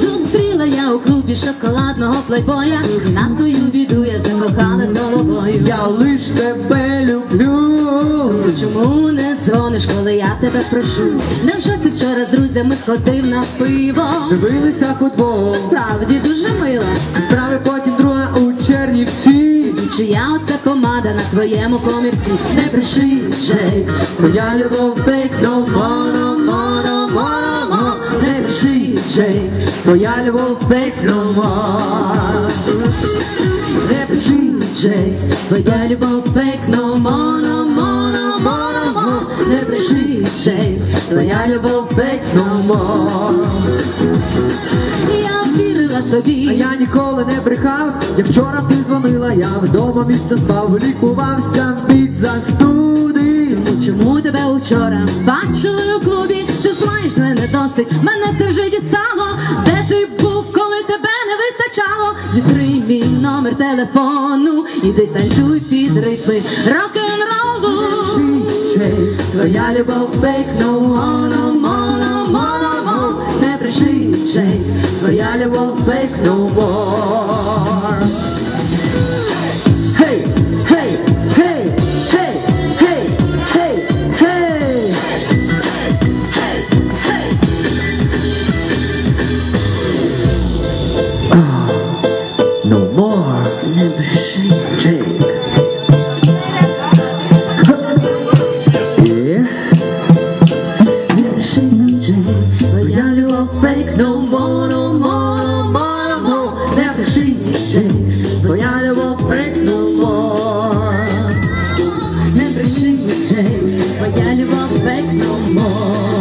Зустріла я у клубі шоколадного плейбоя на свою біду я закохала головою Я лиш тебе люблю. Чому не дзвониш, коли я тебе прошу? Невже ти вчора з друзями сходив на пиво? Дивилися футбол. Справді дуже мило Справи потім друга у Чернівці. Чия оце помада на твоєму комірці? Не бреши, Джей Моя любов фейк, more, no more, no more. Не бреши, Джей Моя любов no more. Не бреши, Твоя любов no more, no more, no more Не бреши, Твоя любов фейк, more Я вірила А тобі я ніколи не брехав. Я вчора ти дзвонила, я вдома місце спав, лікувався від застуди. Чому тебе учора бачили у клубі? Ти знаєш, мене досить, мене це вже дістало. Де ти був, коли тебе не вистачало? Зітри мій номер телефону, іди танцюй під ритми рок-н-ролу. Твоя любов фейк, no more, no more. Не Джей, твоя любов фейк, no more. Oh, no more limp shake. Fake no more, no more, no more, no more. Never see me shake, but I don't want fake no more. Never see me shake, but I don't want fake no more.